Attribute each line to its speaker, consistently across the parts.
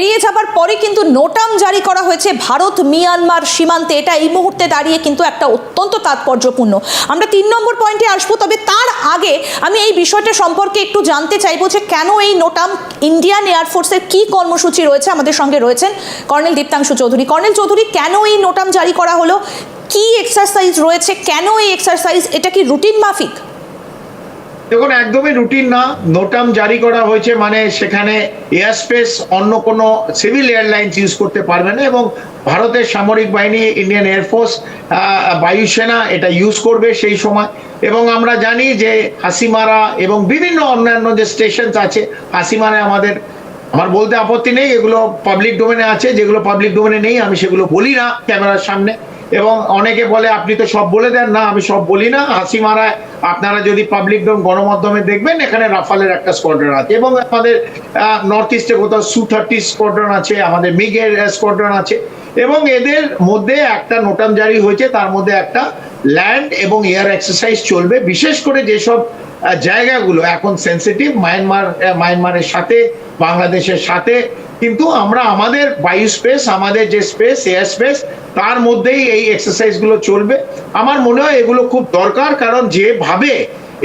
Speaker 1: বেরিয়ে যাবার পরে কিন্তু নোটাম জারি করা হয়েছে ভারত মিয়ানমার সীমান্তে। এটা এই মুহূর্তে দাঁড়িয়ে কিন্তু একটা অত্যন্ত তাৎপর্যপূর্ণ। আমরা তিন নম্বর পয়েন্টে আসব, তবে তার আগে আমি এই বিষয়টা সম্পর্কে একটু জানতে চাইব যে কেন এই নোটাম ইন্ডিয়ান এয়ারফোর্সের কি কর্মসূচি রয়েছে আমাদের সঙ্গে রয়েছেন কর্নেল দীপ্তাংশু চৌধুরী। কর্নেল চৌধুরী, কেন এই নোটাম জারি করা হলো? কি এক্সারসাইজ রয়েছে? কেন এই এক্সারসাইজ এটা কি রুটিন মাফিক?
Speaker 2: দেখুন, একদমই রুটিন না। নোটাম জারি করা হয়েছে মানে সেখানে এয়ার স্পেস অন্য কোনো সিভিল এয়ারলাইন্স ইউজ করতে পারবে না এবং ভারতের সামরিক বাহিনী ইন্ডিয়ান এয়ারফোর্স বায়ুসেনা এটা ইউজ করবে সেই সময়। এবং আমরা জানি যে হাসিমারা এবং বিভিন্ন অন্যান্য যে স্টেশনস আছে হাসিমারা আমাদের, আমার বলতে আপত্তি নেই, এগুলো পাবলিক ডোমেনে আছে, যেগুলো পাবলিক ডোমেনে নেই, আমি সেগুলো বলি না ক্যামেরার সামনে। এবং অনেকে বলে, আপনি তো সব বলে দেন। না, আমি সব বলি না। হাসি মারায় আপনারা যদি পাবলিক ডোম গণমাধ্যমে দেখবেন, এখানে রাফালের একটা স্কোয়াড্রন আছে এবং আমাদের নর্থ ইস্টে কোথাও সু থার্টি স্কোয়াড্রন আছে, আমাদের মিগের স্কোয়াড্রন আছে এবং এদের মধ্যে একটা নোটাম জারি হয়েছে, তার মধ্যে একটা ল্যান্ড এবং এয়ার এক্সারসাইজ চলবে। বিশেষ করে যেসব জায়গাগুলো এখন সেন্সিটিভ মায়ানমার মায়ানমারের সাথে বাংলাদেশের সাথে কিন্তু আমরা আমাদের বায়ু স্পেস আমাদের যে স্পেস এয়ার স্পেস তার মধ্যেই এই এক্সারসাইজগুলো চলবে। আমার মনে হয় এগুলো খুব দরকার কারণ যেভাবে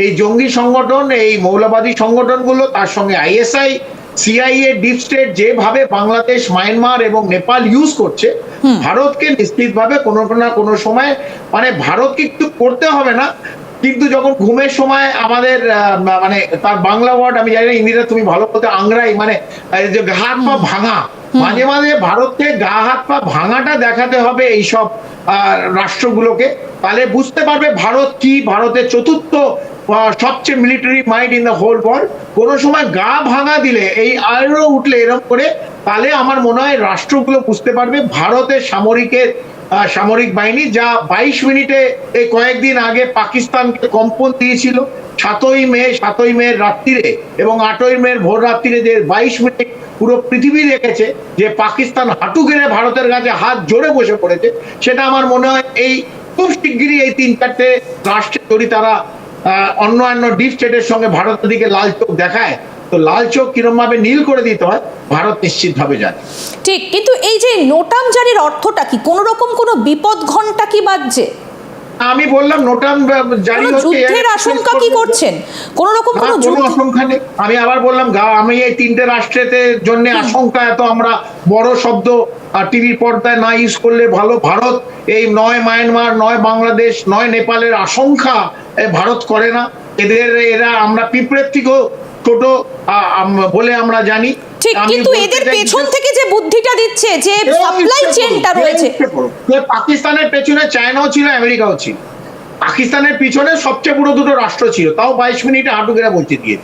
Speaker 2: এই জঙ্গি সংগঠন এই মৌলবাদী সংগঠনগুলো তার সঙ্গে আইএসআই সিআইএ ডিপ স্টেট যেভাবে বাংলাদেশ মায়ানমার এবং নেপাল ইউজ করছে ভারতকে নিশ্চিতভাবে কোনো না কোনো সময় মানে ভারতকে একটু করতে হবে না কিন্তু যখন ঘুমের সময় আমাদের মানে তার বাংলা ওয়ার্ড আমি জানি না হিন্দিটা তুমি ভালো বলতে আংরাই মানে যে হাত পা ভাঙা মাঝে মাঝে ভারতকে গা হাত পা ভাঙাটা দেখাতে হবে এইসব রাষ্ট্রগুলোকে। তাহলে বুঝতে পারবে ভারত কি ভারতের চতুর্থ সবচেয়ে military mind in the whole world কোনো সময় গা ভাঙা দিলে এই আরও উঠলে এরকম করে তাহলে আমার মনে হয় রাষ্ট্রগুলো বুঝতে পারবে ভারতের সামরিকের সামরিক বাহিনী যা বাইশ মিনিটে এই কয়েকদিন আগে পাকিস্তানকে কম্পন দিয়েছিল। সাতই মে সাতই মে রাত্রিরে এবং আটই মে ভোর রাত্রিরে যে বাইশ মিনিট পুরো পৃথিবী দেখেছে যে পাকিস্তান হাঁটু গেড়ে ভারতের কাছে হাত জোরে বসে পড়েছে সেটা আমার মনে হয় এই খুব শিগগিরই এই তিন চারটে রাষ্ট্রে যদি তারা আহ, অন্যান্য ডিপ স্টেটের সঙ্গে ভারতের দিকে লাল চোখ দেখায় তো লাল চোখ কিরম ভাবে নীল করে দিতে হয় ভারত নিশ্চিত ভাবে জানে।
Speaker 1: ঠিক কিন্তু এই যে নোটাম জারির অর্থটা কি কোনো রকম কোনো বিপদ ঘণ্টা কি বাজছে?
Speaker 2: আমি বললাম নোটাম জারি হচ্ছে
Speaker 1: যুদ্ধের আশঙ্কা কি করছেন? কোন রকম কোনো যুদ্ধ
Speaker 2: আশঙ্কা নেই। আমি আবার বললাম আমি এই তিনটে রাষ্ট্রেতে জন্য আশঙ্কা এত আমরা বড় শব্দ টিভির পর্দায় না ইউজ করলে ভালো। ভারত এই নয় মায়ানমার নয় বাংলাদেশ নয় নেপালের আশঙ্কা ভারত করে না। এদের এরা আমরা পিঁপড়ের থেকেও ছোট বলে আমরা জানি।
Speaker 1: ঠিক কিন্তু এদের পেছন থেকে যে বুদ্ধিটা দিচ্ছে যে সাপ্লাই রয়েছে।
Speaker 2: পাকিস্তানের পেছনে চায়নাও ছিল আমেরিকাও ছিল। পাকিস্তানের পিছনে সবচেয়ে বড় দুটো রাষ্ট্র ছিল তাও বাইশ মিনিটে হাঁটু গেরা বলছে দিয়ে।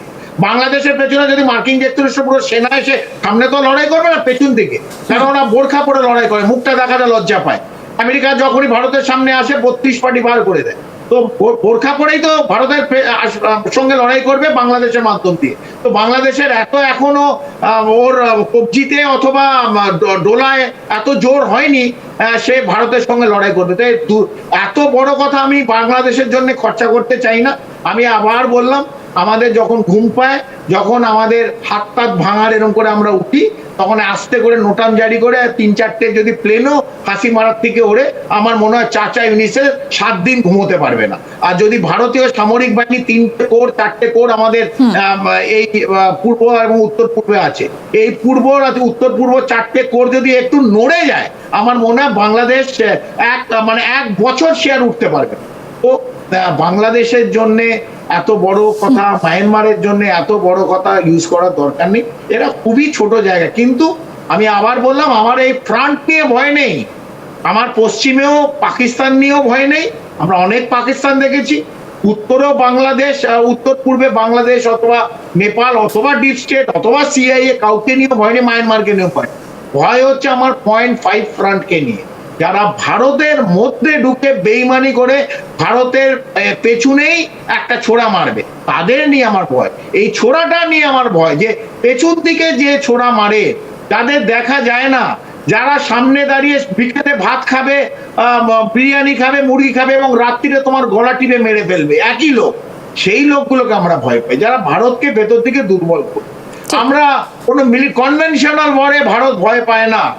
Speaker 2: বাংলাদেশের পেছনে যদি মার্কিন যুক্তরাষ্ট্র পুরো সেনা এসে সামনে তো লড়াই করবে না পেছন থেকে কারণ ওরা বোরখা পরে লড়াই করে মুখটা দেখাতে লজ্জা পায়। আমেরিকা যখনই ভারতের সামনে আসে বত্রিশ পার্টি বার করে দেয়। তো বোর- বোরখা পরেই তো ভারতের সঙ্গে লড়াই করবে বাংলাদেশের মাধ্যম দিয়ে। তো বাংলাদেশের এত এখনও ওর কবজিতে অথবা ডোলায় এত জোর হয়নি সে ভারতের সঙ্গে লড়াই করবে। তো এত বড় কথা আমি বাংলাদেশের জন্য খরচা করতে চাই না। আমি আবার বললাম আমাদের যখন ঘুম পায় যখন আমাদের হাত টাত ভাঙার এরকম করে আমরা উঠি তখন আস্তে করে নোটাম জারি করে তিন চারটে যদি প্লেনও হাসি মারার থেকে ওড়ে আমার মনে হয় চাচা ইউনিসেফ সাত দিন ঘুমোতে পারবে না। আর যদি ভারতীয় সামরিক বাহিনী তিনটে কোর চারটে কোর আমাদের আম, এই পূর্ব এবং উত্তর পূর্বে আছে। এই পূর্ব আর উত্তর পূর্ব চারটে কোর যদি একটু নড়ে যায় আমার মনে হয় বাংলাদেশ এক মানে এক বছর শেয়ার উঠতে পারবে। তো বাংলাদেশের জন্য এত বড় কথা মায়ানমারের জন্য এত বড় কথা ইউজ করার দরকার নেই। এরা খুবই ছোট জায়গা। কিন্তু আমি আবার বললাম, আমার এই ফ্রন্ট নিয়ে ভয় নেই। আমার পশ্চিমেও পাকিস্তান নিয়েও ভয় নেই। আমরা অনেক পাকিস্তান দেখেছি। উত্তরেও বাংলাদেশ উত্তর পূর্বে বাংলাদেশ অথবা নেপাল অথবা ডিপ স্টেট অথবা সিআইএ কাউকে নিয়ে ভয় নেই মায়ানমারকে নিয়েও ভয় ভয় হচ্ছে আমার পয়েন্ট ফাইভ ফ্রন্টকে নিয়ে। যারা ভারতের মধ্যে ঢুকে বেইমানি করে ভারতের পেছনেই একটা ছোড়া মারবে তাদের নিয়ে আমার ভয়। এই ছোড়াটা নিয়ে আমার ভয় যে পেছন দিকে যে ছোড়া মারে তাদের দেখা যায় না। যারা সামনে দাঁড়িয়ে বিকেলে ভাত খাবে আহ, বিরিয়ানি খাবে মুরগি খাবে এবং রাত্রিরে তোমার গলা টিপে মেরে ফেলবে একই লোক। সেই লোকগুলোকে আমরা ভয় পাই যারা ভারতকে ভেতর থেকে দুর্বল করে আমরা কোনো মিলি কনভেনশনাল ওয়ারে ভারত ভয় পায় না।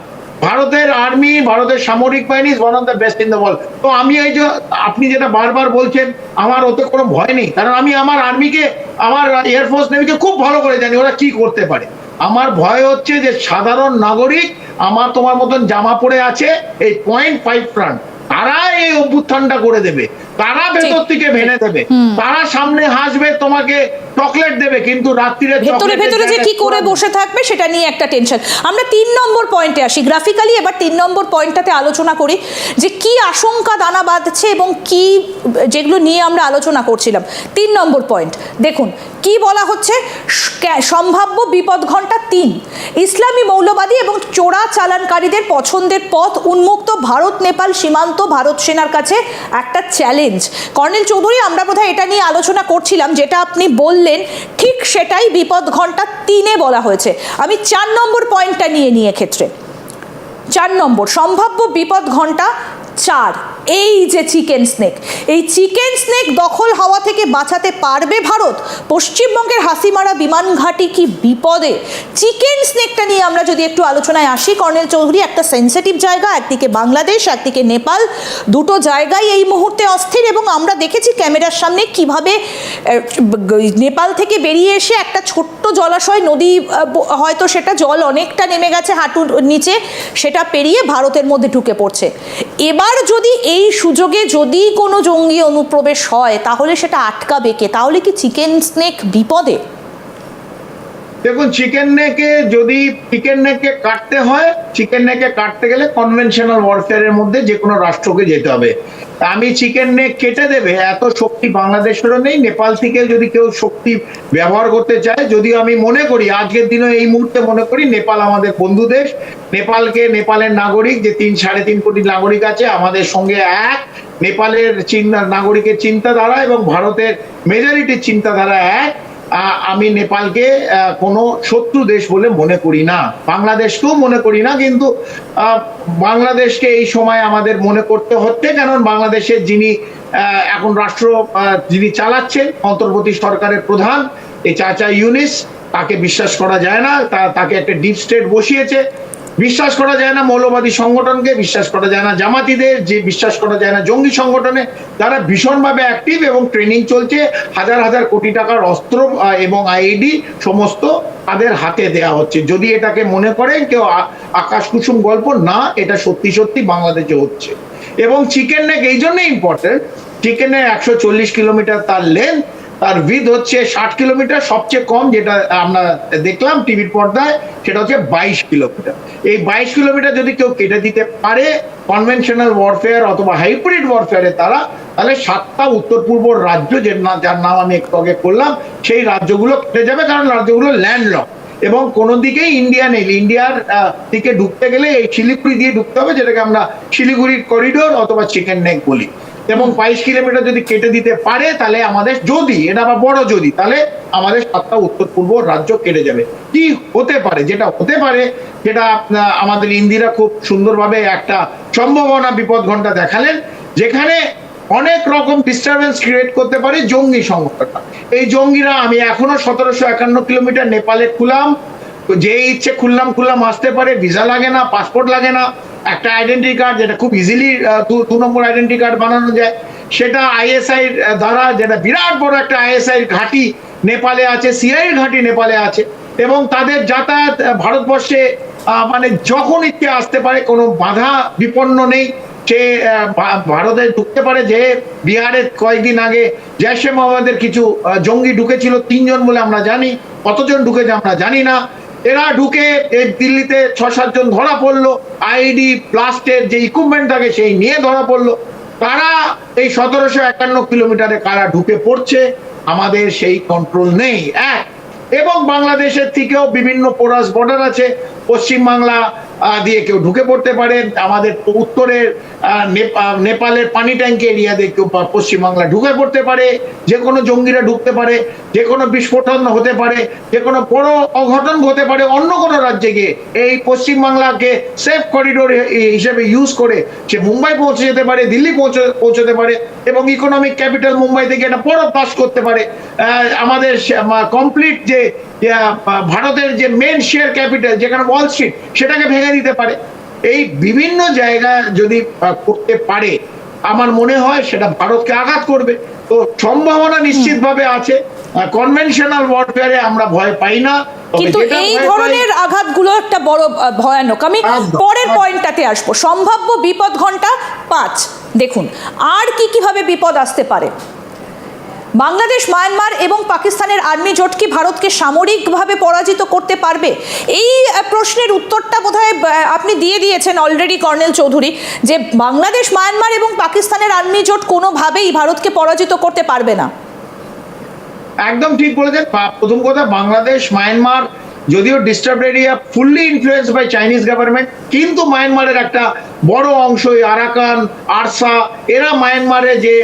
Speaker 2: ভারতের আর্মি ভারতের সামরিক বাহিনী is one of the best in the world তো আমি এই যে আপনি যেটা বারবার বলছেন আমার ওতে কোনো ভয় নেই। কারণ আমি আমার আর্মিকে আমার এয়ারফোর্স নেভিকে খুব ভালো করে জানি ওরা কি করতে পারে। আমার ভয় হচ্ছে যে সাধারণ নাগরিক আমার তোমার মতন জামা পরে আছে এই পয়েন্ট ফাইভ ফ্রান্ট তারা এই অভ্যুত্থানটা করে দেবে। তারা ভেতর থেকে ভেঙে দেবে। তারা সামনে হাসবে তোমাকে চকলেট দেবে কিন্তু রাত্রিরে
Speaker 1: ভেতরে ভেতরে যে কি করে বসে থাকবে সেটা নিয়ে একটা টেনশন আমরা তিন নম্বর পয়েন্টে আসি। গ্রাফিক্যালি এবার তিন নম্বর পয়েন্টটাতে আলোচনা করি যে কি আশঙ্কা দানা বাঁধছে এবং কি যেগুলো নিয়ে আমরা আলোচনা করছিলাম। তিন নম্বর পয়েন্ট দেখুন কি বলা হচ্ছে? সম্ভাব্য বিপদ ঘণ্টা তিন। ইসলামী মৌলবাদী এবং চোরা চালানকারীদের পছন্দের পথ উন্মুক্ত ভারত নেপাল সীমান্ত ভারত সেনার কাছে একটা চ্যালেঞ্জ কর্নেল চৌধুরী আমরা বোধহয় এটা নিয়ে আলোচনা করছিলাম যেটা আপনি বললেন ঠিক সেটাই বিপদ ঘণ্টা তিনে বলা হয়েছে। আমি চার নম্বর পয়েন্টটা নিয়ে নিয়ে ক্ষেত্রে চার নম্বর, সম্ভাব্য বিপদ ঘণ্টা চার, এই যে চিকেন স্নেক। এই চিকেন স্নেক দখল হওয়া থেকে বাঁচাতে পারবে ভারত? পশ্চিমবঙ্গের হাসিমারা বিমান ঘাঁটি কি বিপদে? চিকেন স্নেকটা নিয়ে আমরা যদি একটু আলোচনায় আসি, কর্নেল চৌধুরী, একটা সেন্সিটিভ জায়গা, একদিকে বাংলাদেশ, একদিকে নেপাল, দুটো জায়গায় এই মুহূর্তে অস্থির এবং আমরা দেখেছি ক্যামেরার সামনে কীভাবে নেপাল থেকে বেরিয়ে এসে একটা ছোট্ট জলাশয়, নদী হয়তো সেটা জল অনেকটা নেমে গেছে হাঁটুর নিচে, সেটা পেরিয়ে ভারতের মধ্যে ঢুকে পড়ছে। এবার যদি এই সুযোগে যদি কোনো জঙ্গি অনুপ্রবেশ হয়, তাহলে সেটা আটকাবে কে? তাহলে কি চিকেন স্নেক বিপদে?
Speaker 2: দেখুন চিকেন নেকে যদি চিকেন নেকে কাটতে হয় চিকেন নেকে কাটতে গেলে কনভেনশনাল ওয়ারফেয়ারের মধ্যে যে কোনো রাষ্ট্রকে যেতে হবে। আমি চিকেন নেক কেটে দেবে, এত শক্তি বাংলাদেশেরও নেই, নেপাল থেকে যদি কেউ শক্তি ব্যবহার করতে চায়, যদিও আমি মনে করি, আজকের দিনে এই মুহূর্তে মনে করি, নেপাল আমাদের বন্ধু দেশ। নেপালকে নেপালের নাগরিক, যে তিন, সাড়ে তিন কোটি নাগরিক আছে, আমাদের সঙ্গে এক। নেপালের চিন্তা, নাগরিকের চিন্তাধারা এবং ভারতের মেজরিটির চিন্তাধারা এক। আমি নেপালকে কোনো শত্রু দেশ বলে মনে করি না। বাংলাদেশকেও মনে করি না, কিন্তু বাংলাদেশকে এই সময় আমাদের মনে করতে হচ্ছে, কারণ বাংলাদেশের যিনি এখন রাষ্ট্র যিনি চালাচ্ছেন, অন্তর্বর্তী সরকারের প্রধান, এই চাচা ইউনিস, তাকে বিশ্বাস করা যায় না তাকে একটা ডিপ স্টেট বসিয়েছে। বিশ্বাস করা যায় না মৌলবাদী সংগঠনকে, বিশ্বাস করা যায় না জামাতিদের, যে বিশ্বাস করা যায় না জঙ্গি সংগঠনে, তারা ভীষণভাবে অ্যাক্টিভ এবং ট্রেনিং চলছে। হাজার হাজার কোটি টাকার অস্ত্র এবং আইডি সমস্ত তাদের হাতে দেয়া হচ্ছে। যদি এটাকে মনে করেন, কেউ আকাশ কুসুম গল্প, না, এটা সত্যি সত্যি বাংলাদেশে হচ্ছে। এবং চিকেন নেক এই জন্য ইম্পর্টেন্ট চিকেনের একশো চল্লিশ কিলোমিটার তার লেন্থ তার উইথ হচ্ছে ষাট কিলোমিটার, সবচেয়ে কম যেটা আমরা দেখলাম টিভির পর্দায়, সেটা হচ্ছে বাইশ কিলোমিটার। এই বাইশ কিলোমিটার যদি কেউ কেটে দিতে পারে কনভেনশনাল ওয়ারফেয়ার অথবা হাইব্রিড ওয়ারফেয়ারে তারা, তাহলে সাতটা উত্তর পূর্ব রাজ্য যে না, যার নাম আমি একটু আগে করলাম সেই রাজ্যগুলো কেটে যাবে, কারণ রাজ্যগুলো ল্যান্ডলক এবং কোনো দিকেই ইন্ডিয়া নেই। ইন্ডিয়ার দিকে ঢুকতে গেলে এই শিলিগুড়ি দিয়ে ঢুকতে হবে, যেটাকে আমরা শিলিগুড়ির করিডোর অথবা চিকেন নেক বলি। এবং বাইশ কিলোমিটার যদি কেটে দিতে পারে তাহলে আমাদের যদি এটা আবার বড় যদি তাহলে আমাদের সাতটা উত্তর পূর্ব রাজ্য কেটে যাবে। কি হতে পারে? যেটা হতে পারে যেটা আমাদের ইন্দিরা খুব সুন্দরভাবে একটা সম্ভাবনা বিপদ ঘণ্টা দেখালেন যেখানে অনেক রকম ডিস্টারবেন্স ক্রিয়েট করতে পারে জঙ্গি সংগঠনটা। এই জঙ্গিরা আমি এখনও সতেরোশো একান্ন কিলোমিটার নেপালে খুলাম যে ইচ্ছে খুললাম খুললাম আসতে পারে ভিসা লাগে না পাসপোর্ট লাগে না একটা আইডেন্টি কার্ড যেটা খুব ইজিলি দু নম্বর আইডেন্টি কার্ড বানানো যায়। সেটা আইএসআই দ্বারা যেটা বিরাট বড় একটা আইএসআই ঘাঁটি নেপালে আছে সিআই ঘাঁটি নেপালে আছে এবং তাদের যাতায়াত ভারতবর্ষে মানে যখন ইচ্ছে আসতে পারে, কোনো বাধা বিপন্ন নেই সে ভারতে ঢুকতে পারে যে বিহারে কয়েকদিন আগে জৈশে মোহাম্মদের কিছু জঙ্গি ঢুকেছিল, তিনজন বলে আমরা জানি, কতজন ঢুকেছে আমরা জানি না। এরা ঢুকে দিল্লিতে ছ সাতজন ধরা পড়ল আইডি ব্লাস্টের যে ইকুইপমেন্ট থাকে সেই নিয়ে ধরা পড়ল। তারা এই সতেরোশো একান্ন কিলোমিটারে কারা ঢুকে পড়ছে, আমাদের সেই কন্ট্রোল নেই। এক, এবং বাংলাদেশের থেকেও বিভিন্ন পোরাস বর্ডার আছে। পশ্চিমবাংলা দিয়ে কেউ ঢুকে পড়তে পারে। আমাদের উত্তরের নেপালের পানি ট্যাঙ্কি এরিয়া দিয়ে কেউ পশ্চিমবাংলা ঢুকে পড়তে পারে। যে কোনো জঙ্গিরা ঢুকতে পারে, যে কোনো বিস্ফোরণ হতে পারে, যে কোনো বড় অঘটন হতে পারে, অন্য কোনো রাজ্যে গিয়ে এই পশ্চিমবাংলাকে সেফ করিডোর হিসেবে ইউজ করে সে মুম্বাই পৌঁছে যেতে পারে, দিল্লি পৌঁছে পৌঁছতে পারে এবং ইকোনমিক ক্যাপিটাল মুম্বাই থেকে একটা বড় পাস করতে পারে। আমাদের কমপ্লিট যে ভারতের যে মেন শেয়ার ক্যাপিটাল যেখানে ওয়াল স্ট্রিট সেটাকে ভেঙে দিতে পারে। এই বিভিন্ন জায়গা যদি করতে পারে আমার মনে হয় সেটা ভারতকে আঘাত করবে। তো সম্ভাবনা নিশ্চিতভাবে আছে। কনভেনশনাল ওয়ারফেয়ারে আমরা ভয় পাই না।
Speaker 1: কিন্তু এই ধরনের আঘাতগুলো একটা বড় ভয়ানক। আমি পরের পয়েন্টটাতে আসব। সম্ভাব্য বিপদ ঘণ্টা পাঁচ। দেখুন আর কি কীভাবে বিপদ আসতে পারে? বাংলাদেশ মায়ানমার এবং পাকিস্তানের আর্মি জোট কি ভারতকে সামরিকভাবে পরাজিত করতে পারবে? এই প্রশ্নের উত্তরটা আহ, আপনি দিয়ে দিয়েছেন অলরেডি কর্নেল চৌধুরী যে বাংলাদেশ মায়ানমার এবং পাকিস্তানের আর্মি জোট কোনোভাবেই ভারতকে পরাজিত করতে পারবে না।
Speaker 2: একদম ঠিক বলেছেন। প্রথম কথা বাংলাদেশ মায়ানমার যদিও disturb area fully influence by Chinese government কিন্তু মায়ানমারের একটা বড় অংশ, এই আরাকান আরসা এরা মায়ানমারে যে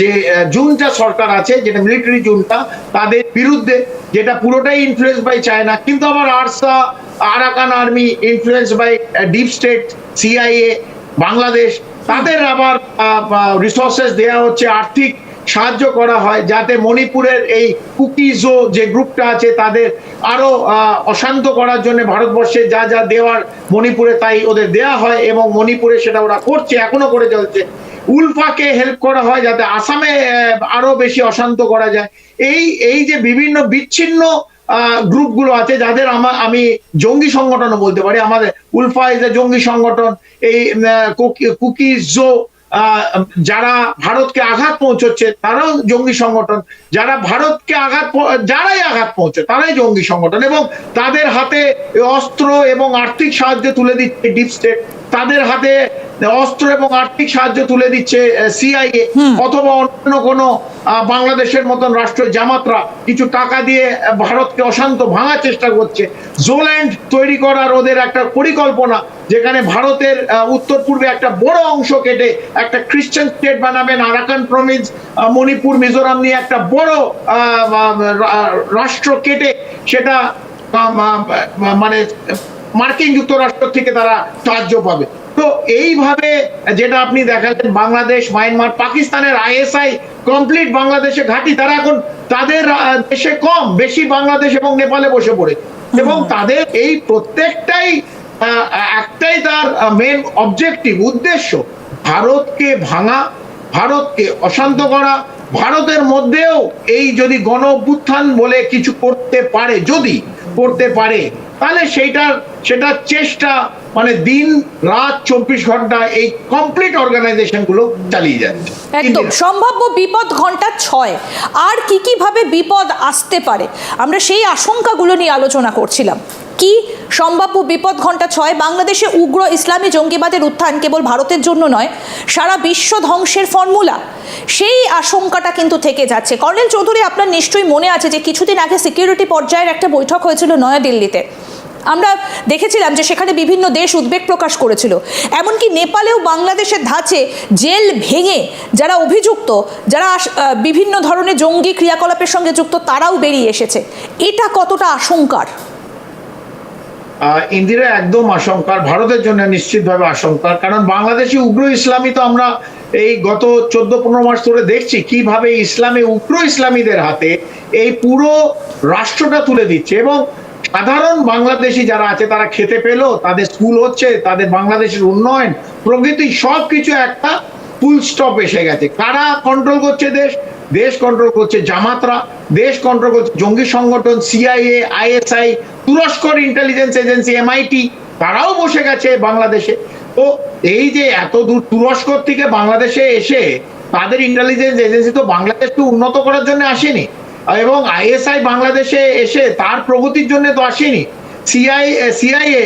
Speaker 2: যে জুনটা সরকার আছে, যেটা মিলিটারি জুনটা, তাদের বিরুদ্ধে, যেটা পুরোটাই ইনফ্লুয়েন্স বাই চায়না কিন্তু আবার ARSA Arakan army influence by deep state CIA Bangladesh তাদের আবার রিসোর্সেস দেওয়া হচ্ছে আর্থিক সাহায্য করা হয় যাতে মণিপুরের এই কুকিজো যে গ্রুপটা আছে তাদের আরও অশান্ত করার জন্য ভারতবর্ষে যা যা দেওয়ার মণিপুরে তাই ওদের দেয়া হয় এবং মণিপুরে সেটা ওরা করছে, এখনও করে চলছে। উলফাকে হেল্প করা হয় যাতে আসামে আরও বেশি অশান্ত করা যায়। এই এই যে বিভিন্ন বিচ্ছিন্ন গ্রুপগুলো আছে যাদের আমা- আমি জঙ্গি সংগঠনও বলতে পারি। আমাদের উলফা ইজ এ জঙ্গি সংগঠন, এই কুকিজো যারা ভারতকে আঘাত পৌঁছচ্ছে, তারাও জঙ্গি সংগঠন। যারা ভারতকে আঘাত যারাই আঘাত পৌঁছে, তারাই জঙ্গি সংগঠন এবং তাদের হাতে অস্ত্র এবং আর্থিক সাহায্য তুলে দিচ্ছে ডিপ স্টেট তাদের হাতে অস্ত্র এবং আর্থিক সাহায্য তুলে দিচ্ছে সিআইএ অথবা অন্য কোনো বাংলাদেশের মতন রাষ্ট্র জামাতরা কিছু টাকা দিয়ে ভারতকে অশান্ত ভাঙার চেষ্টা করছে। জোল্যান্ড তৈরি করার ওদের একটা পরিকল্পনা যেখানে ভারতের উত্তর পূর্বে একটা বড় অংশ কেটে একটা খ্রিস্টান স্টেট বানাবেন আরাকান প্রমিজ মণিপুর মিজোরাম নিয়ে একটা বড় রাষ্ট্র কেটে সেটা মানে মার্কিন যুক্তরাষ্ট্র থেকে তারা সাহায্য পাবে। এইভাবে যেটা আপনি দেখালেন বাংলাদেশ মায়ানমার পাকিস্তানের আইএসআই কমপ্লিট বাংলাদেশে ঘাঁটি। তারা এখন তাদের দেশে কম বেশি বাংলাদেশ এবং নেপালে বসে পড়ে। এবং তাদের এই প্রত্যেকটাই একটাই তার মেন অবজেক্টিভ উদ্দেশ্য ভারতকে ভাঙা ভারতকে অশান্ত করা। ভারতের মধ্যেও এই যদি গণ বলে কিছু করতে পারে যদি করতে পারে তাহলে সেইটার সেটার চেষ্টা মানে দিন রাত চব্বিশ ঘণ্টা এই কমপ্লিট অর্গানাইজেশনগুলো চালিয়ে যাচ্ছে।
Speaker 1: একদম। সম্ভাব্য বিপদ ঘণ্টা ছয়। আর কি কীভাবে বিপদ আসতে পারে? আমরা সেই আশঙ্কাগুলো নিয়ে আলোচনা করছিলাম। কি সম্ভাব্য বিপদ ঘণ্টা ছয়? বাংলাদেশে উগ্র ইসলামী জঙ্গিবাদের উত্থান কেবল ভারতের জন্য নয় সারা বিশ্ব ধ্বংসের ফর্মুলা। সেই আশঙ্কাটা কিন্তু থেকে যাচ্ছে। কর্নেল চৌধুরী আপনার নিশ্চয়ই মনে আছে যে কিছুদিন আগে সিকিউরিটি পর্যায়ের একটা বৈঠক হয়েছিল নয়াদিল্লিতে। আমরা দেখেছিলাম যে সেখানে বিভিন্ন দেশ উদ্বেগ প্রকাশ করেছিল। এমনকি নেপালেও বাংলাদেশের ধাঁচে জেল ভেঙে যারা অভিযুক্ত, যারা বিভিন্ন ধরনের জঙ্গি ক্রিয়াকলাপের সঙ্গে যুক্ত, তারাও বেরিয়ে এসেছে। এটা কতটা আশঙ্কার?
Speaker 2: ইন্দিরা একদম আশঙ্কার, ভারতের জন্য নিশ্চিতভাবে আশঙ্কার। কারণ বাংলাদেশি উগ্র ইসলামী তো আমরা এই গত চোদ্দ পনেরো মাস ধরে দেখছি, কীভাবে ইসলামী উগ্র ইসলামীদের হাতে এই পুরো রাষ্ট্রটা তুলে দিচ্ছে। এবং সাধারণ বাংলাদেশি যারা আছে, তারা খেতে পেল, তাদের স্কুল হচ্ছে, তাদের বাংলাদেশের উন্নয়ন, প্রকৃতি সব কিছু একটা ফুল স্টপ এসে গেছে। কারা কন্ট্রোল করছে দেশ? দেশ কন্ট্রোল করছে জামাতরা, দেশ কন্ট্রোল করছে জঙ্গি সংগঠন সিআইএ আইএসআই তুরস্কর ইন্টেলিজেন্স এজেন্সি এমআইটি তারাও বসে গেছে বাংলাদেশে। তো এই যে এত দূর তুরস্কর থেকে বাংলাদেশে এসে তাদের ইন্টেলিজেন্স এজেন্সি তো বাংলাদেশকে উন্নত করার জন্য আসেনি। এবং আইএসআই বাংলাদেশে এসে তার প্রগতির জন্য তো আসেনি। সিআই সিআইএ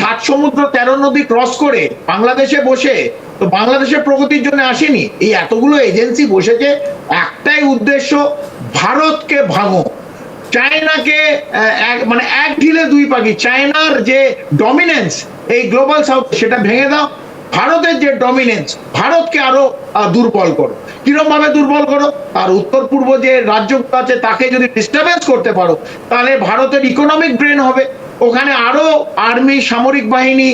Speaker 2: সাত সমুদ্র তেরো নদী ক্রস করে বাংলাদেশে বসে তো বাংলাদেশের প্রগতির জন্য আসেনি। এই এতগুলো এজেন্সি বসেছে একটাই উদ্দেশ্য ভারতকে ভাঙো। চায়নাকে মানে এক ঢিলে দুই পাখি। চায়নার যে ডমিনেন্স এই গ্লোবাল সাউথ সেটা ভেঙে দাও। ভারতের যে ডমিনেন্স ভারতকে আরও দুর্বল করো। কিরম ভাবে দুর্বল করো? আর উত্তর পূর্ব যে রাজ্যগুলো আছে, তাকে যদি ডিস্টারবেন্স করতে পারো, তাহলে ভারতের ইকোনমিক ব্রেন হবে। ওখানে আরও আর্মি সামরিক বাহিনী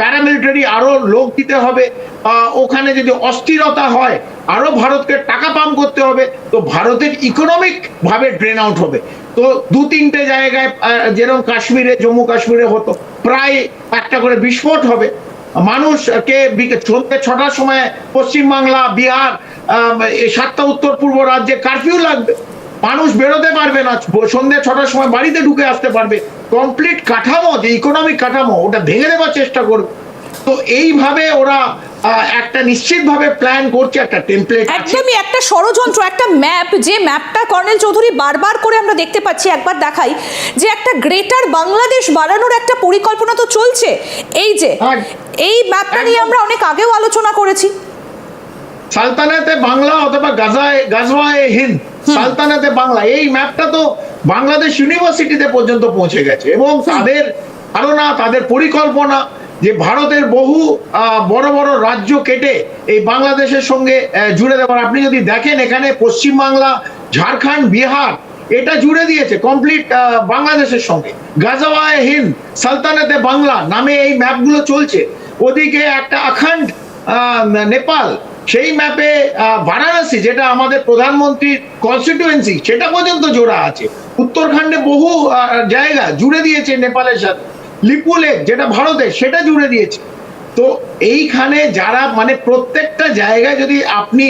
Speaker 2: প্যারামিলিটারি আরও লোক দিতে হবে। ওখানে যদি অস্থিরতা হয়, আরও ভারতকে টাকা পাম্প করতে হবে, তো ভারতের ইকোনমিক ভাবে ড্রেন আউট হবে। তো দু তিনটে জায়গায় যেরকম কাশ্মীরে, জম্মু কাশ্মীরে হতো, প্রায় একটা করে বিস্ফোট হবে। মানুষকে সন্ধ্যে ছটার সময় পশ্চিমবাংলা বিহার সাতটা উত্তর পূর্ব রাজ্যে কারফিউ লাগবে। মানুষ বেরোতে পারবে না সন্ধ্যে ছটার সময় বাড়িতে ঢুকে আসতে পারবে। কমপ্লিট কাঠামো, যে ইকোনমিক কাঠামো, ওটা ভেঙে দেওয়ার চেষ্টা করবে। তো এইভাবে ওরা একটা নিশ্চিতভাবে প্ল্যান করছে একটা টেমপ্লেট
Speaker 1: একদমই একটা ষড়যন্ত্র একটা ম্যাপ যে ম্যাপটা কর্নেল চৌধুরী বারবার করে আমরা দেখতে পাচ্ছি একবার দেখাই যে একটা গ্রেটার বাংলাদেশ বাড়ানোর একটা পরিকল্পনা তো চলছে। এই যে
Speaker 2: হ্যাঁ।
Speaker 1: এই ম্যাপটা নিয়ে আমরা অনেক আগেও আলোচনা করেছি।
Speaker 2: সালতানাতে বাংলা অথবা গাজায় গাজওয়ায়ে হিন্দ সালতানাতে বাংলা এই ম্যাপটা তো বাংলাদেশ ইউনিভার্সিটিতে পর্যন্ত পৌঁছে গেছে। এবং তাদের ধারণা তাদের পরিকল্পনা যে ভারতের বহু বড় বড় রাজ্য কেটে এই বাংলাদেশের সঙ্গে জুড়ে দেওয়ার। আপনি যদি দেখেন এখানে পশ্চিমবাংলা ঝাড়খণ্ড, বিহার, এটা জুড়ে দিয়েছে কমপ্লিট বাংলাদেশের সঙ্গে। গাজাওয়ায়ে হিন্দ, সালতানাতে বাংলা নামে এই ম্যাপগুলো চলছে। ওদিকে একটা আখণ্ড নেপাল, সেই ম্যাপে বারাণসী, যেটা আমাদের প্রধানমন্ত্রীর কনস্টিটিউয়েন্সি সেটা পর্যন্ত জোড়া আছে। উত্তরখণ্ডে বহু জায়গা জুড়ে দিয়েছে নেপালের সাথে। লিপুলেক যেটা ভারতে, সেটা জুড়ে দিয়েছে। তো এইখানে যারা মানে প্রত্যেকটা জায়গায় যদি আপনি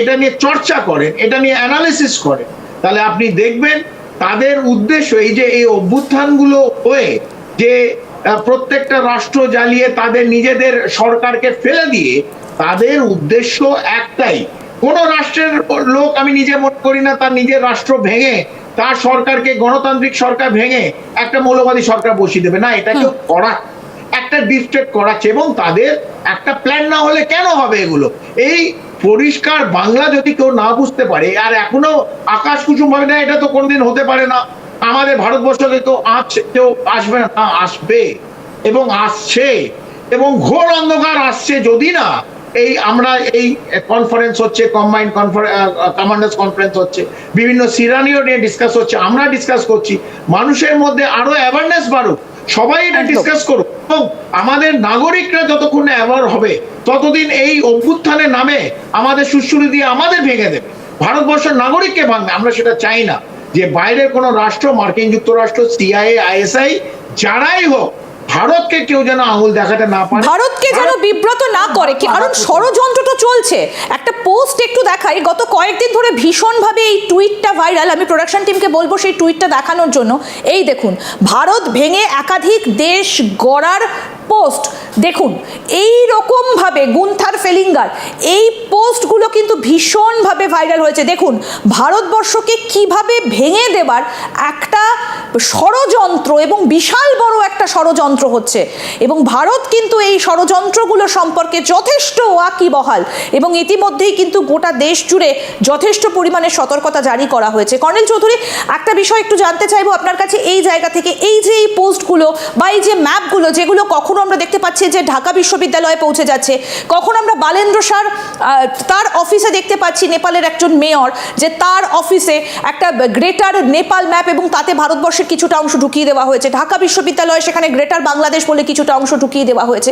Speaker 2: এটা নিয়ে চর্চা করেন, এটা নিয়ে অ্যানালিসিস করেন, তাহলে আপনি দেখবেন তাদের উদ্দেশ্য এই যে এই অভ্যুত্থানগুলো হয়ে যে প্রত্যেকটা রাষ্ট্র জ্বালিয়ে তাদের নিজেদের সরকারকে ফেলে দিয়ে, তাদের উদ্দেশ্য একটাই। কোন রাষ্ট্রের লোক আমি নিজে মনে করি না, তার নিজের রাষ্ট্র ভেঙে তার সরকারকে গণতান্ত্রিক সরকার ভেঙে একটা মৌলবাদী সরকার বসিয়ে দেবে। না এটা কেউ করা একটা ডিস্ট্রেক্ট করাচ্ছে এবং তাদের একটা প্ল্যান না হলে কেন হবে এগুলো? এই পরিষ্কার বাংলা যদি কেউ না বুঝতে পারে আর এখনও আকাশ কুসুম ভাবে না এটা তো কোনোদিন হতে পারে না। আমাদের ভারতবর্ষকে কেউ আস- কেউ আসবে না, আসবে এবং আসছে এবং ঘোর অন্ধকার আসছে যদি না এই আমরা এই কনফারেন্স হচ্ছে কম্বাইন্ড কমান্ডার্স কনফারেন্স হচ্ছে বিভিন্ন সিরানিও নিয়ে ডিসকাস হচ্ছে আমরা ডিসকাস করছি। মানুষের মধ্যে আরও অ্যাওয়ারনেস বাড়ুক। সবাই এটা ডিসকাস করুক। এবং আমাদের নাগরিকরা যতক্ষণ অ্যাওয়ার হবে ততদিন এই অভ্যুত্থানের নামে আমাদের সুশ্রুতি দিয়ে আমাদের ভেঙে দেবে। ভারতবর্ষের নাগরিককে ভাঙবে আমরা সেটা চাই না। যে বাইরের কোনো রাষ্ট্র মার্কিন যুক্তরাষ্ট্র সিআইএ আইএসআই যারাই হোক ভারতকে কেউ যেন আঙুল দেখাতে না পারে।
Speaker 1: ভারতকে যেন বিব্রত না করে কারণ ষড়যন্ত্র তো চলছে। একটা পোস্ট একটু দেখাই। গত কয়েকদিন ধরে ভীষণভাবে এই টুইটটা ভাইরাল আমি প্রোডাকশন টিমকে বলব সেই টুইটটা দেখানোর জন্য। এই দেখুন ভারত ভেঙে একাধিক দেশ গড়ার পোস্ট দেখুন এই রকমভাবে গুন্থার ফেলিঙ্গার, এই পোস্টগুলো কিন্তু ভীষণভাবে ভাইরাল হয়েছে। দেখুন, ভারতবর্ষকে কীভাবে ভেঙে দেবার একটা ষড়যন্ত্র এবং বিশাল বড় একটা ষড়যন্ত্র হচ্ছে। এবং ভারত কিন্তু এই ষড়যন্ত্রগুলো সম্পর্কে যথেষ্ট ওয়াকিবহাল এবং ইতিমধ্যেই কিন্তু গোটা দেশ জুড়ে যথেষ্ট পরিমাণে সতর্কতা জারি করা হয়েছে। কর্নেল চৌধুরী, একটা বিষয় একটু জানতে চাইব আপনার কাছে। এই জায়গা থেকে এই যে এই পোস্টগুলো বা এই যে ম্যাপগুলো, যেগুলো কখনো আমরা দেখতে পাচ্ছি যে ঢাকা বিশ্ববিদ্যালয়ে পৌঁছে যাচ্ছে। কখন আমরা বালেন্দ্র সার তার অফিসে দেখতে পাচ্ছি নেপালের একজন মেয়র, যে তার অফিসে একটা গ্রেটার নেপাল ম্যাপ এবং তাতে ভারতবর্ষের কিছুটা অংশ ঢুকিয়ে দেওয়া হয়েছে। ঢাকা বিশ্ববিদ্যালয়ে সেখানে গ্রেটার বাংলাদেশ বলে কিছুটা অংশ ঢুকিয়ে দেওয়া হয়েছে।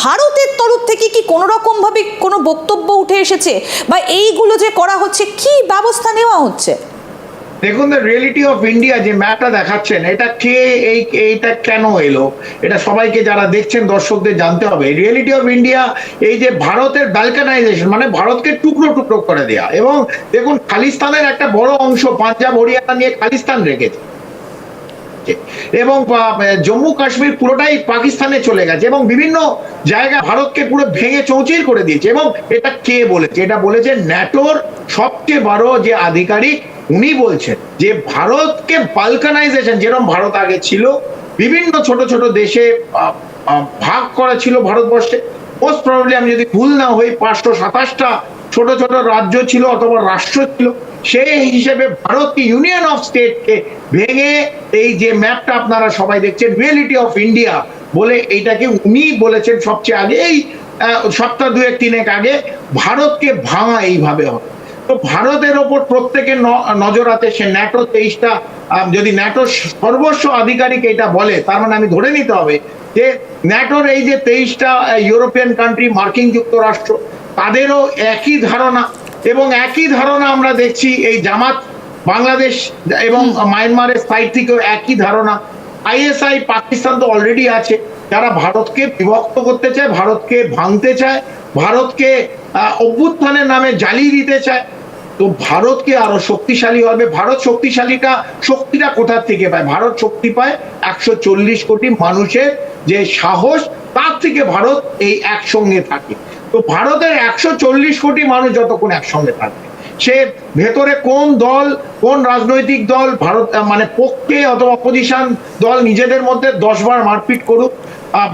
Speaker 1: ভারতের তরফ থেকে কি কোনো রকমভাবে কোনো বক্তব্য উঠে এসেছে? বা এইগুলো যে করা হচ্ছে, কি ব্যবস্থা নেওয়া হচ্ছে?
Speaker 2: দেখুন দ্য রিয়েলিটি অফ ইন্ডিয়া যে ম্যাপটা দেখাচ্ছেন, এটা কে এই, এইটা কেন এলো? এটা সবাইকে যারা দেখছেন, দর্শকদের জানতে হবে। রিয়েলিটি অফ ইন্ডিয়া এই যে ভারতের ব্যালকানাইজেশন মানে ভারতকে টুকরো টুকরো করে দেয়া। এবং দেখুন, খালিস্তানের একটা বড় অংশ, পাঞ্জাব, হরিয়ানা নিয়ে খালিস্তান রেখেছে। এবং জম্মু কাশ্মীর পুরোটাই পাকিস্তানে চলে গেছে এবং বিভিন্ন জায়গা ভারতকে পুরো ভেঙে চৌচির করে দিয়েছে এবং এটা কে বলেছে? এটা বলেছে ন্যাটোর সবচেয়ে বড় যে আধিকারিক, উনি বলছেন যে ভারতকে বালকানাইজেশন যেরকম ভারত আগে ছিল, বিভিন্ন ছোট ছোট দেশে ভাগ করা ছিল ভারতবর্ষে। মোস্ট প্রবাবলি আমি যদি ভুল না হই, পাঁচশো সাতাশটা ছোট ছোট রাজ্য ছিল অথবা রাষ্ট্র ছিল। সেই হিসেবে ভারতকে ইউনিয়ন অফ স্টেটকে ভেঙে এই যে ম্যাপটা আপনারা সবাই দেখছেন রিয়েলিটি অফ ইন্ডিয়া বলে এইটাকে উনি বলেছেন সবচেয়ে আগে, এই সপ্তাহ দুয়েক, তিনেক আগে ভারতকে ভাঙা এইভাবে হবে। তো ভারতের ওপর প্রত্যেকের ন- নজরাতে সে ন্যাটো তেইশটা যদি ন্যাটো সর্বস্ব আধিকারিক এটা বলে, তার মানে আমি ধরে নিতে হবে যে ন্যাটোর এই যে তেইশটা ইউরোপিয়ান কান্ট্রি মার্কিন যুক্তরাষ্ট্র, তাদেরও একই ধারণা। এবং একই ধারণা আমরা দেখছি এই জামাত বাংলাদেশ এবং মায়ানমারের সাইড থেকেও একই ধারণা। আইএসআই পাকিস্তান তো অলরেডি আছে। যারা ভারতকে বিভক্ত করতে চায় ভারতকে ভাঙতে চায় ভারতকে অভ্যুত্থানের নামে জ্বালিয়ে দিতে চায় তো ভারতকে আরও শক্তিশালী হবে। ভারত শক্তিশালীটা শক্তিটা কোথার থেকে পায়? ভারত শক্তি পায় একশো চল্লিশ কোটি মানুষের যে সাহস তার থেকে ভারত এই একসঙ্গে থাকে। তো ভারতের একশো চল্লিশ কোটি মানুষ যতক্ষণ একসঙ্গে থাকবে, সে ভেতরে কোন দল, কোন রাজনৈতিক দল, ভারত মানে পক্ষে অথবা অপোজিশন দল নিজেদের মধ্যে দশ বার মারপিট করুক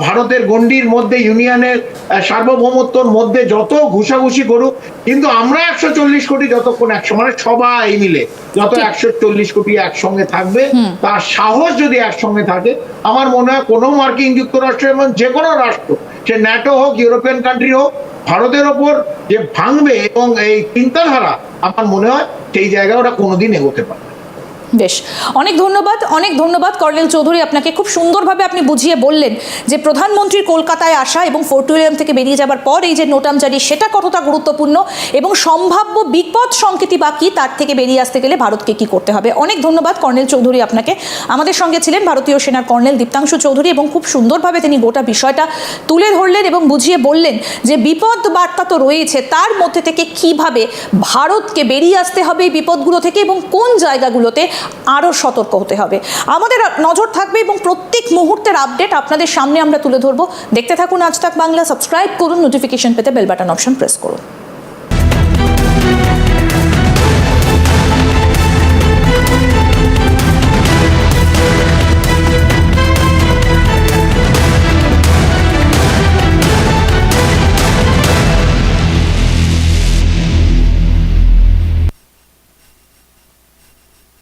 Speaker 2: ভারতের গণ্ডির মধ্যে ইউনিয়নের সার্বভৌমত্বর মধ্যে যত ঘুষাঘুষি করুক কিন্তু আমরা একশো চল্লিশ কোটি যতক্ষণ একশো মানে সবাই মিলে যত একশো চল্লিশ কোটি একসঙ্গে থাকবে তার সাহস যদি একসঙ্গে থাকে আমার মনে হয় কোনো মার্কিন যুক্তরাষ্ট্র এবং যে কোনো রাষ্ট্র সে ন্যাটো হোক ইউরোপিয়ান কান্ট্রি হোক ভারতের ওপর যে ভাঙবে এবং এই চিন্তাধারা আমার মনে হয় সেই জায়গায় ওরা কোনোদিন এগোতে পারবে না।
Speaker 1: বেশ, অনেক ধন্যবাদ অনেক ধন্যবাদ কর্নেল চৌধুরী আপনাকে। খুব সুন্দরভাবে আপনি বুঝিয়ে বললেন যে প্রধানমন্ত্রীর কলকাতায় আসা এবং ফোর্ট উইলিয়াম থেকে বেরিয়ে যাবার পর এই যে নোটাম জারি সেটা কতটা গুরুত্বপূর্ণ এবং সম্ভাব্য বিপদ সংকেতি বা কি তার থেকে বেরিয়ে আসতে গেলে ভারতকে কি করতে হবে? অনেক ধন্যবাদ কর্নেল চৌধুরী আপনাকে। আমাদের সঙ্গে ছিলেন ভারতীয় সেনার কর্নেল দীপ্তাংশু চৌধুরী এবং খুব সুন্দরভাবে তিনি গোটা বিষয়টা তুলে ধরলেন এবং বুঝিয়ে বললেন যে বিপদ বার্তা তো রয়েছে, তার মধ্যে থেকে কীভাবে ভারতকে বেরিয়ে আসতে হবে এই বিপদগুলো থেকে এবং কোন জায়গাগুলোতে আরও সতর্ক হতে হবে। আমাদের নজর থাকবে এবং প্রত্যেক মুহূর্তের আপডেট আপনাদের সামনে আমরা তুলে ধরবো। দেখতে থাকুন আজ তাক বাংলা, সাবস্ক্রাইব করুন নোটিফিকেশন পেতে বেল বাটন অপশন প্রেস করুন।